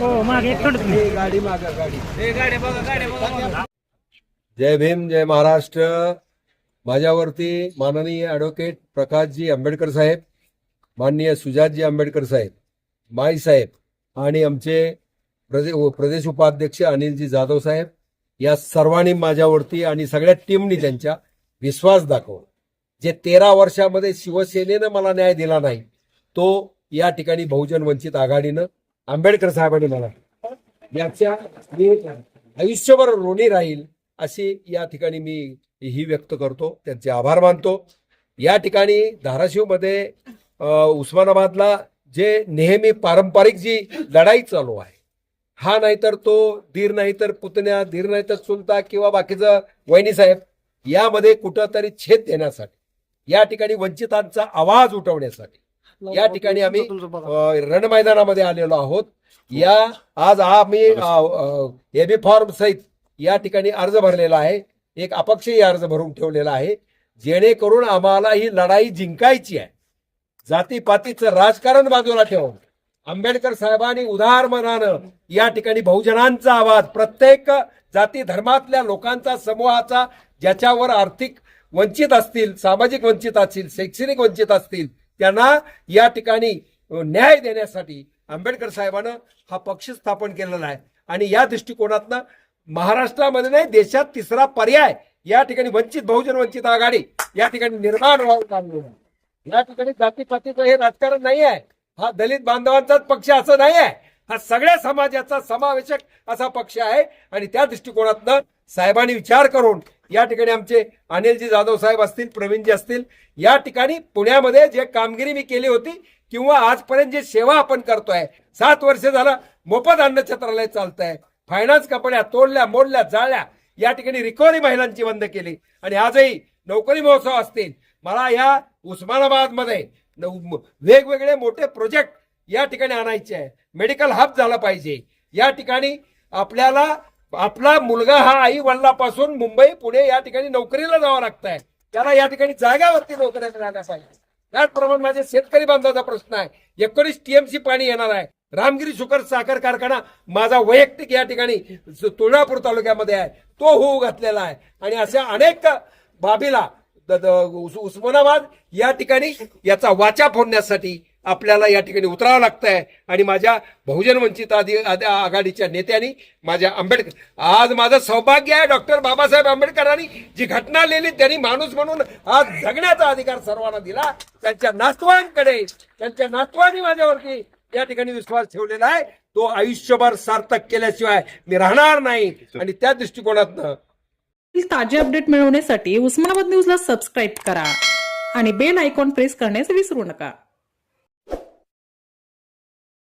हो मागे गाडी मागा गाडी जय भीम जय महाराष्ट्र. माझ्यावरती माननीय ॲडव्होकेट प्रकाशजी आंबेडकर साहेब माननीय सुजातजी आंबेडकर साहेब माई साहेब आणि आमचे प्रदे प्रदेश उपाध्यक्ष अनिलजी जाधव साहेब या सर्वांनी माझ्यावरती आणि सगळ्या टीमनी त्यांच्या विश्वास दाखवला. जे तेरा वर्षामध्ये शिवसेनेनं मला न्याय दिला नाही तो या ठिकाणी बहुजन वंचित आघाडीनं आंबेडकर साहेबांनी मला याच्या मी आयुष्यभर ऋणी राहील अशी या ठिकाणी मी ही व्यक्त करतो त्यांचे आभार मानतो. या ठिकाणी धाराशिवमध्ये उस्मानाबादला जे नेहमी पारंपरिक जी लढाई चालू आहे हा नाहीतर तो धीर नाही तर पुतण्या धीर नाही तर चुलता किंवा बाकीचं वहिनी साहेब यामध्ये कुठंतरी छेद देण्यासाठी या ठिकाणी वंचितांचा आवाज उठवण्यासाठी. या ठिकाणी आम्ही रणमैदानामध्ये आलेलो आहोत. या आज आम्ही एबी फॉर्म सहित या ठिकाणी अर्ज भरलेला आहे. एक अपक्षही अर्ज भरून ठेवलेला आहे. जेणेकरून आम्हाला ही लढाई जिंकायची आहे. जातीपातीचं राजकारण बाजूला ठेवून आंबेडकर साहेबांनी उदार मनानं या ठिकाणी बहुजनांचा आवाज प्रत्येक जाती धर्मातल्या लोकांचा समूहाचा ज्याच्यावर आर्थिक वंचित असतील सामाजिक वंचित असतील शैक्षणिक वंचित असतील त्यांना या ठिकाणी न्याय देण्यासाठी आंबेडकर साहेबानं हा पक्ष स्थापन केलेला आहे. आणि या दृष्टिकोनातनं महाराष्ट्रामध्ये नाही देशात तिसरा पर्याय या ठिकाणी वंचित बहुजन वंचित आघाडी या ठिकाणी निर्माण व्हावं या ठिकाणी जातीपातीचं हे राजकारण नाही आहे. हा दलित बांधवांचाच पक्ष असं नाही आहे. हा सगळ्या समाजाचा समावेशक असा पक्ष आहे. आणि त्या दृष्टिकोनातनं साहेबांनी विचार करून या ठिकाणी आमचे अनिलजी जाधव साहेब असतील प्रवीणजी असतील या ठिकाणी पुण्यामध्ये जे कामगिरी मी केली होती किंवा आजपर्यंत जे सेवा आपण करतोय सात वर्ष झालं मोफत अन्न छत्रालय चालत आहे फायनान्स कंपन्या तोडल्या मोडल्या जाळल्या या ठिकाणी रिकव्हरी महिलांची बंद केली. आणि आजही नोकरी महोत्सव असतील. मला या उस्मानाबादमध्ये वेगवेगळे मोठे प्रोजेक्ट या ठिकाणी आणायचे आहे. मेडिकल हब झाला पाहिजे. या ठिकाणी आपल्याला आपला मुलगा हा आई वडिलापासून मुंबई पुणे या ठिकाणी नोकरीला जावं लागत आहे त्याला या ठिकाणी जागावरती नोकऱ्या मिळाल्या पाहिजे. त्याचप्रमाणे माझे शेतकरी बांधवाचा प्रश्न आहे. एकोणीस टीएमसी पाणी येणार आहे. रामगिरी शुकर साखर कारखाना माझा वैयक्तिक या ठिकाणी तुळजापूर तालुक्यामध्ये आहे तो होऊ घातलेला आहे. आणि अशा अनेक बाबीला द- द- उस्मानाबाद या ठिकाणी याचा वाचा फोडण्यासाठी आपल्याला या ठिकाणी उतरावं लागतं आहे आणि माझ्या बहुजन वंचित आधी आघाडीच्या नेत्यांनी माझ्या आंबेडकर आज माझं सौभाग्य आहे डॉक्टर बाबासाहेब आंबेडकरांनी जी घटना लिहिली त्यांनी माणूस म्हणून आज जगण्याचा अधिकार सर्वांना दिला. त्यांच्या नातवांकडे त्यांच्या नातवांनी माझ्यावरती या ठिकाणी विश्वास ठेवलेला आहे. तो आयुष्यभर सार्थक केल्याशिवाय मी राहणार नाही. आणि त्या दृष्टिकोनातनं ताजे अपडेट मिळवण्यासाठी उस्मानाबाद न्यूजला सबस्क्राईब करा. आणि बेल आयकॉन प्रेस करण्यास विसरू नका.